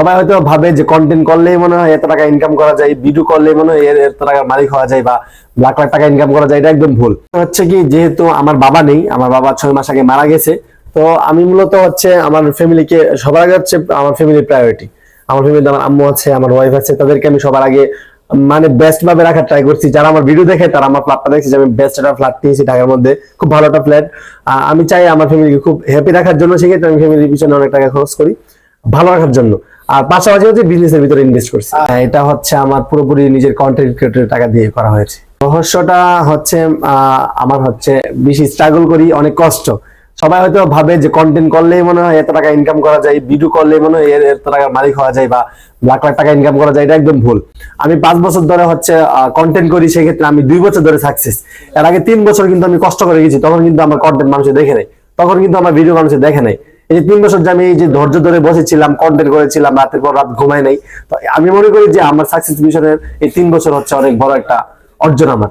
সবাই হয়তো ভাবে যে কন্টেন্ট করলেই মনে হয় এত টাকা ইনকাম করা যায় ভিডিও করলেই মনে হয় এত টাকা মালিক হওয়া যায় বা লাখ লাখ টাকা ইনকাম করা যায়, এটা একদম ভুল। হচ্ছে কি, যেহেতু আমার বাবা নেই, আমার বাবা ছয় মাস আগে মারা গেছে, তো আমি মূলত হচ্ছে আমার ফ্যামিলিকে সবার আগে হচ্ছে আমার ফ্যামিলির প্রায়োরিটি আমার ফ্যামিলিতে আমার আম্মু আছে, আমার ওয়াইফ আছে, তাদেরকে আমি সবার আগে মানে বেস্ট ভাবে রাখার ট্রাই করছি। যারা আমার ভিডিও দেখে, তারা আমার ফ্ল্যাটটা দেখছে যে আমি বেস্ট একটা ফ্ল্যাট নিয়েছি ঢাকার মধ্যে, খুব ভালো একটা ফ্ল্যাট আমি চাই আমার ফ্যামিলিকে খুব হ্যাপি রাখার জন্য, সেক্ষেত্রে আমি ফ্যামিলির পিছনে অনেক টাকা খরচ করি, ভালো রাখার জন্য। আর পাশাপাশি হচ্ছে বিজনেসের ভিতরে ইনভেস্ট করছি। এটা হচ্ছে আমার পুরোপুরি নিজের কন্টেন্ট ক্রিয়েটরের টাকা দিয়ে করা হয়েছে। রহস্যটা হচ্ছে আমার হচ্ছে বেশি স্ট্রাগল করি, অনেক কষ্ট। সবাই হয়তো ভাবে যে কন্টেন্ট করলেই মনে হয় এত টাকা ইনকাম করা যায় ভিডিও করলেই মনে হয় এর এত টাকার মালিক হওয়া যায় বা লাখ লাখ টাকা ইনকাম করা যায়, এটা একদম ভুল। আমি পাঁচ বছর ধরে হচ্ছে কন্টেন্ট করি, সেক্ষেত্রে আমি দুই বছর ধরে সাকসেস এর আগে তিন বছর কিন্তু আমি কষ্ট করে গেছি, তখন কিন্তু আমার কন্টেন্ট মানুষে দেখে নেই, তখন কিন্তু আমার ভিডিও মানুষে দেখে নাই। এই যে তিন বছর যে আমি এই যে ধৈর্য ধরে বসেছিলাম কন্টেন্ট করেছিলাম, রাতের পর রাত ঘুমাই নাই, তো আমি মনে করি যে আমার সাকসেস মিশনের এই তিন বছর হচ্ছে অনেক বড় একটা অর্জন আমার।